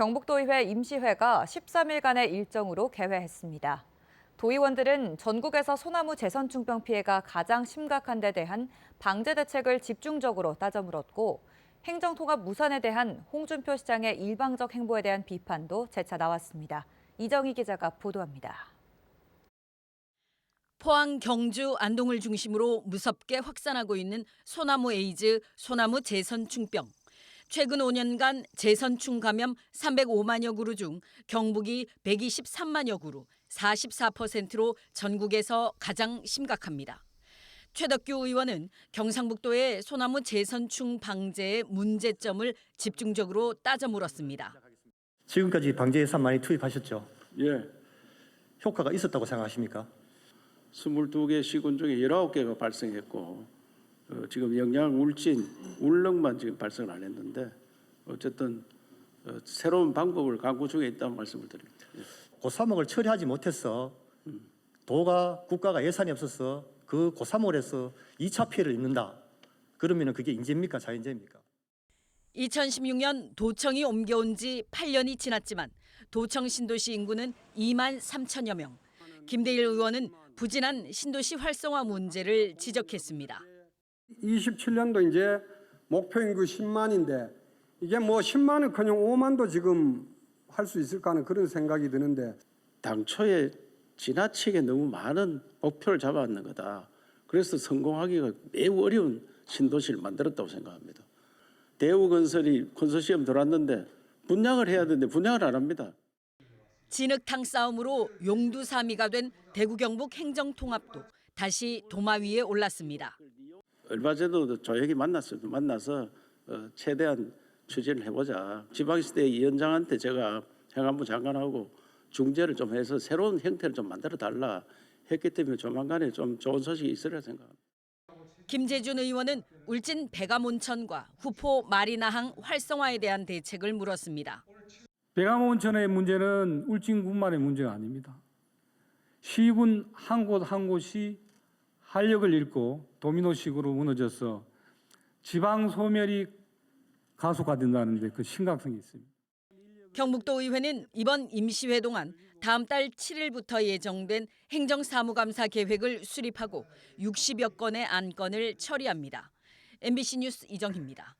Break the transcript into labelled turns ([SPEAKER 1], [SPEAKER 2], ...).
[SPEAKER 1] 경북도의회 임시회가 13일간의 일정으로 개회했습니다. 도의원들은 전국에서 소나무 재선충병 피해가 가장 심각한 데 대한 방제 대책을 집중적으로 따져 물었고 행정통합 무산에 대한 홍준표 시장의 일방적 행보에 대한 비판도 재차 나왔습니다. 이정희 기자가 보도합니다.
[SPEAKER 2] 포항, 경주, 안동을 중심으로 무섭게 확산하고 있는 소나무 에이즈, 소나무 재선충병. 최근 5년간 재선충 감염 305만여 그루 중 경북이 123만여 그루, 44%로 전국에서 가장 심각합니다. 최덕규 의원은 경상북도의 소나무 재선충 방제의 문제점을 집중적으로 따져 물었습니다.
[SPEAKER 3] 지금까지 방제 예산 많이 투입하셨죠?
[SPEAKER 4] 예,
[SPEAKER 3] 효과가 있었다고 생각하십니까?
[SPEAKER 4] 22개 시군 중에 19개가 발생했고 어, 지금 영양 울진, 울릉만 지금 발생을 안 했는데 어쨌든 어, 새로운 방법을 강구 중에 있다는 말씀을 드립니다. 예.
[SPEAKER 3] 고사목을 처리하지 못해서 도가 국가가 예산이 없어서 그 고사목을 해서 2차 피해를 입는다. 그러면 그게 인재입니까 자연재입니까?
[SPEAKER 2] 2016년 도청이 옮겨온 지 8년이 지났지만 도청 신도시 인구는 2만 3천여 명. 김대일 의원은 부진한 신도시 활성화 문제를 지적했습니다.
[SPEAKER 5] 27년도 이제 목표 인구 10만인데 이게 뭐 10만은 그냥 5만도 지금 할 수 있을까 하는 그런 생각이 드는데
[SPEAKER 4] 당초에 지나치게 너무 많은 목표를 잡아왔는 거다. 그래서 성공하기가 매우 어려운 신도시를 만들었다고 생각합니다. 대우건설이 컨소시엄 들어왔는데 분양을 해야 되는데 분양을 안 합니다.
[SPEAKER 2] 진흙탕 싸움으로 용두사미가 된 대구 경북 행정통합도 다시 도마 위에 올랐습니다.
[SPEAKER 4] 얼마 전에도 조혁이 만났어요. 만나서 어, 최대한 추진을 해보자. 지방시대 위원장한테 제가 행안부 장관하고 중재를 좀 해서 새로운 형태를 좀 만들어 달라 했기 때문에 조만간에 좀 좋은 소식이 있으리라 생각합니다.
[SPEAKER 2] 김재준 의원은 울진 백암 온천과 후포 마리나항 활성화에 대한 대책을 물었습니다.
[SPEAKER 6] 백암 온천의 문제는 울진군만의 문제가 아닙니다. 시군 한 곳 한 곳이 활력을 잃고 도미노식으로 무너져서 지방 소멸이 가속화된다는데 그 심각성이 있습니다.
[SPEAKER 2] 경북도 의회는 이번 임시회 동안 다음 달 7일부터 예정된 행정사무감사 계획을 수립하고 60여 건의 안건을 처리합니다. MBC 뉴스 이정희입니다.